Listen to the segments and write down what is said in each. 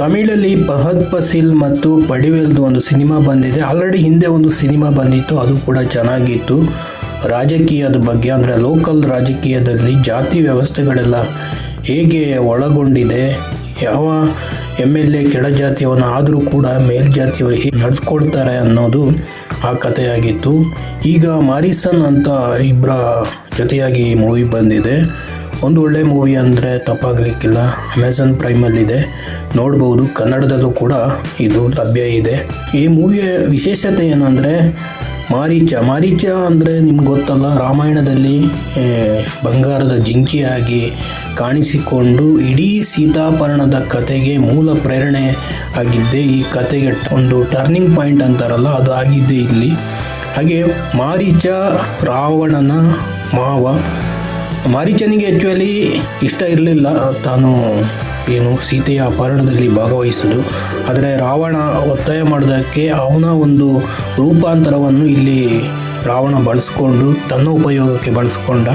ತಮಿಳಲ್ಲಿ ಬಹದ್ ಪಸಿಲ್ ಮತ್ತು ಪಡಿವೆಲ್ದು ಒಂದು ಸಿನಿಮಾ ಬಂದಿದೆ. ಆಲ್ರೆಡಿ ಹಿಂದೆ ಒಂದು ಸಿನಿಮಾ ಬಂದಿತ್ತು. ಅದು ಕೂಡ ಚೆನ್ನಾಗಿತ್ತು. ರಾಜಕೀಯದ ಬಗ್ಗೆ ಅಂದರೆ ಲೋಕಲ್ ರಾಜಕೀಯದಲ್ಲಿ ಜಾತಿ ವ್ಯವಸ್ಥೆಗಳೆಲ್ಲ ಹೇಗೆ ಒಳಗೊಂಡಿದೆ, ಯಾವ ಎಂ ಎಲ್ ಎ ಕೆಳಜಾತಿಯವನು ಆದರೂ ಕೂಡ ಮೇಲ್ಜಾತಿಯವರು ಹೇಗೆ ನಡೆದುಕೊಳ್ತಾರೆ ಅನ್ನೋದು ಆ ಕಥೆಯಾಗಿತ್ತು. ಈಗ ಮಾರಿಸನ್ ಅಂತ ಇಬ್ಬರ ಜೊತೆಯಾಗಿ ಮೂವಿ ಬಂದಿದೆ. ಒಂದು ಒಳ್ಳೆ ಮೂವಿ ಅಂದರೆ ತಪ್ಪಾಗಲಿಕ್ಕಿಲ್ಲ. ಅಮೆಝಾನ್ ಪ್ರೈಮಲ್ಲಿದೆ ನೋಡ್ಬೋದು, ಕನ್ನಡದಲ್ಲೂ ಕೂಡ ಇದು ಲಭ್ಯ ಇದೆ. ಈ ಮೂವಿಯ ವಿಶೇಷತೆ ಏನಂದರೆ ಮಾರೀಚ. ಮಾರೀಚ ಅಂದರೆ ನಿಮ್ಗೆ ಗೊತ್ತಲ್ಲ, ರಾಮಾಯಣದಲ್ಲಿ ಬಂಗಾರದ ಜಿಂಕೆಯಾಗಿ ಕಾಣಿಸಿಕೊಂಡು ಇಡೀ ಸೀತಾಪರಣದ ಕತೆಗೆ ಮೂಲ ಪ್ರೇರಣೆ ಆಗಿದ್ದೆ ಈ ಕತೆಗೆ ಒಂದು ಟರ್ನಿಂಗ್ ಪಾಯಿಂಟ್ ಅಂತಾರಲ್ಲ, ಅದು ಆಗಿದ್ದೆ ಇಲ್ಲಿ. ಹಾಗೆ ಮಾರೀಚ, ರಾವಣನ ಮಾವ ಮಾರೀಚನಿಗೆ ಆ್ಯಕ್ಚುಲಿ ಇಷ್ಟ ಇರಲಿಲ್ಲ. ತಾನು ಏನು ಸೀತೆಯ ಅಪಹರಣದಲ್ಲಿ ಭಾಗವಹಿಸಲು ಆದರೆ ರಾವಣ ಒತ್ತಾಯ ಮಾಡೋದಕ್ಕೆ ಅವನ ಒಂದು ರೂಪಾಂತರವನ್ನು ಇಲ್ಲಿ ರಾವಣ ಬಳಸ್ಕೊಂಡು ತನ್ನ ಉಪಯೋಗಕ್ಕೆ ಬಳಸ್ಕೊಂಡ.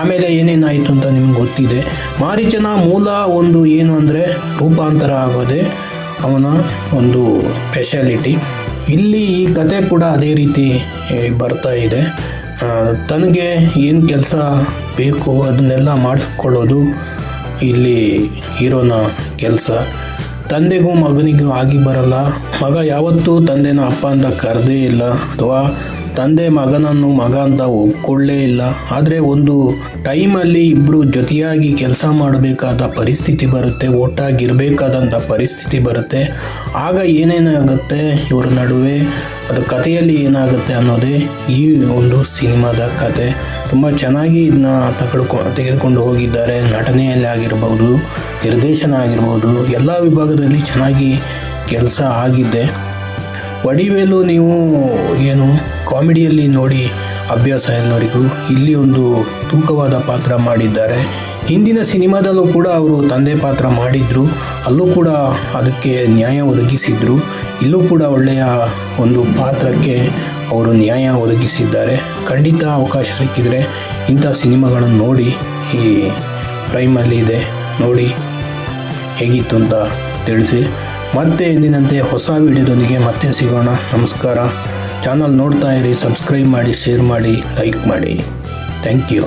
ಆಮೇಲೆ ಏನೇನಾಯಿತು ಅಂತ ನಿಮ್ಗೆ ಗೊತ್ತಿದೆ. ಮಾರೀಚನ ಮೂಲ ಒಂದು ಏನು ಅಂದರೆ ರೂಪಾಂತರ ಆಗೋದೆ ಅವನ ಒಂದು ಸ್ಪೆಷಾಲಿಟಿ ಇಲ್ಲಿ ಈ ಕತೆ ಕೂಡ ಅದೇ ರೀತಿ ಬರ್ತಾ ಇದೆ. ತನಗೆ ಏನು ಕೆಲಸ ಬೇಕು, ಅದನ್ನೆಲ್ಲ ಮಾಡಿಸ್ಕೊಳ್ಳೋದು ಇಲ್ಲಿ ಹೀರೋನ ಕೆಲಸ. ತಂದೆಗೂ ಮಗನಿಗೂ ಆಗಿ ಬರಲ್ಲ. ಮಗ ಯಾವತ್ತೂ ತಂದೆನ ಅಪ್ಪ ಅಂತ ಕರೆದೇ ಇಲ್ಲ. ಅಥವಾ ತಂದೆ ಮಗನನ್ನು ಮಗ ಅಂತ ಒಪ್ಕೊಳ್ಳೇ ಇಲ್ಲ. ಆದರೆ ಒಂದು ಟೈಮಲ್ಲಿ ಇಬ್ಬರು ಜೊತೆಯಾಗಿ ಕೆಲಸ ಮಾಡಬೇಕಾದ ಪರಿಸ್ಥಿತಿ ಬರುತ್ತೆ ಒಟ್ಟಾಗಿರಬೇಕಾದಂಥ ಪರಿಸ್ಥಿತಿ ಬರುತ್ತೆ. ಆಗ ಏನೇನಾಗುತ್ತೆ ಇವರ ನಡುವೆ? ಅದು ಕಥೆಯಲ್ಲಿ ಏನಾಗುತ್ತೆ ಅನ್ನೋದೇ ಈ ಒಂದು ಸಿನಿಮಾದ ಕತೆ. ತುಂಬ ಚೆನ್ನಾಗಿ ಇದನ್ನ ತಗೊಳ್ಕೊ ತೆಗೆದುಕೊಂಡು ಹೋಗಿದ್ದಾರೆ. ನಟನೆಯಲ್ಲಿ ಆಗಿರ್ಬೋದು, ನಿರ್ದೇಶನ ಆಗಿರ್ಬೋದು, ಎಲ್ಲ ವಿಭಾಗದಲ್ಲಿ ಚೆನ್ನಾಗಿ ಕೆಲಸ ಆಗಿದೆ. ವಡಿವೇಲು ನೀವು ಕಾಮಿಡಿಯಲ್ಲಿ ನೋಡಿ ಅಭ್ಯಾಸ ಎಲ್ಲರಿಗೂ ಇಲ್ಲಿ ಒಂದು ತೂಕವಾದ ಪಾತ್ರ ಮಾಡಿದ್ದಾರೆ. ಹಿಂದಿನ ಸಿನಿಮಾದಲ್ಲೂ ಕೂಡ ಅವರು ತಂದೆ ಪಾತ್ರ ಮಾಡಿದ್ರು. ಅಲ್ಲೂ ಕೂಡ ಅದಕ್ಕೆ ನ್ಯಾಯ ಒದಗಿಸಿದ್ರು. ಇಲ್ಲೂ ಕೂಡ ಒಳ್ಳೆಯ ಒಂದು ಪಾತ್ರಕ್ಕೆ ಅವರು ನ್ಯಾಯ ಒದಗಿಸಿದ್ದಾರೆ. ಖಂಡಿತ ಅವಕಾಶ ಸಿಕ್ಕಿದರೆ ಇಂಥ ಸಿನಿಮಾಗಳನ್ನು ನೋಡಿ, ಈ ಪ್ರೈಮಲ್ಲಿ ಇದೆ, ನೋಡಿ ಹೇಗಿತ್ತು ಅಂತ ತಿಳಿಸಿ. ಮತ್ತೆ ಎಂದಿನಂತೆ ಹೊಸ ವಿಡಿಯೋದೊಂದಿಗೆ ಮತ್ತೆ ಸಿಗೋಣ. ನಮಸ್ಕಾರ. ಚಾನಲ್ ನೋಡ್ತಾ ಇರಿ ಸಬ್ಸ್ಕ್ರೈಬ್ ಮಾಡಿ ಶೇರ್ ಮಾಡಿ ಲೈಕ್ ಮಾಡಿ. Thank you